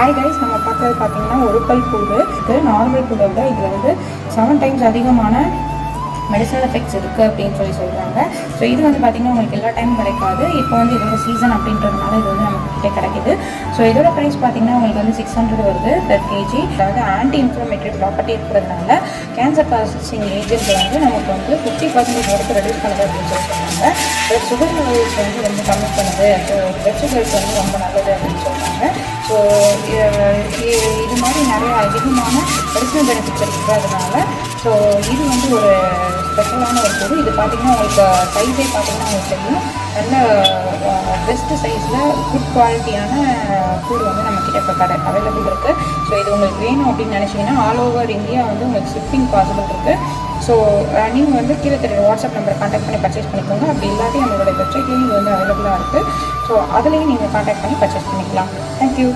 Hi guys நம்ம பார்க்குறது பார்த்தீங்கன்னா ஒரு பல் பூடு இது நார்மல் பூடை விட இதில் வந்து செவன் டைம்ஸ் அதிகமான மெடிசனல் எஃபெக்ட்ஸ் இருக்குது அப்படின்னு சொல்லி சொல்கிறாங்க ஸோ இது வந்து பார்த்திங்கன்னா உங்களுக்கு எல்லா டைமும் கிடைக்காது. இப்போ வந்து இதோட சீசன் அப்படின்றதுனால இது வந்து நமக்கு கிட்டே கிடைக்குது. ஸோ இதோட ப்ரைஸ் பார்த்தீங்கன்னா உங்களுக்கு வந்து சிக்ஸ் ஹண்ட்ரட் வருது பெர் கேஜி அதாவது ஆன்டி இன்ஃப்ளமேட்டரி ப்ராப்பர்ட்டி இருக்கிறதுனால கேன்சர் ப்ராசஸிங் ஏஜென்ட் வந்து நமக்கு வந்து ஃபிஃப்டி பர்சன்டேஜ் வரைக்கும் ரெடியூஸ் பண்ணுது அப்படின்னு சொல்லி சொன்னாங்க சுகர் லெவல்ஸ் வந்து ரொம்ப கம்மி பண்ணுது. ஸோ பிளட் வந்து ரொம்ப நல்லது அப்படின்னு சொல்கிறாங்க ஸோ இது மாதிரி நிறைய அதிகமான பர்சனல் பெனிஃபிட்ஸ் இருக்கிறதுனால ஸோ இது வந்து ஒரு ஸ்பெஷலான ஒரு பொருள். இது பார்த்தீங்கன்னா உங்களுக்கு சைஸே பார்த்தீங்கன்னா உங்களுக்கு தெரியும். நல்ல பெஸ்ட் சைஸில் குட் குவாலிட்டியான ஃபுட் வந்து நம்மக்கிட்ட இப்போ கடை அவைலபிள் இருக்குது ஸோ இது உங்களுக்கு வேணும் அப்படின்னு நினச்சிங்கன்னா ஆல் ஓவர் இந்தியா வந்து உங்களுக்கு ஷிப்பிங் பாசிபிள் இருக்குது ஸோ நீங்கள் வந்து கீழே தெரியுற வாட்ஸ்அப் நம்பரை காண்டாக்ட் பண்ணி பர்ச்சேஸ் பண்ணிக்கோங்க. அப்படி இல்லாட்டி நம்மளோட வெப்சைட்லேயும் இது வந்து அவைலபிளாக இருக்குது ஸோ அதுலேயும் நீங்கள் காண்டாக்ட் பண்ணி பர்ச்சேஸ் பண்ணிக்கலாம். தேங்க்யூ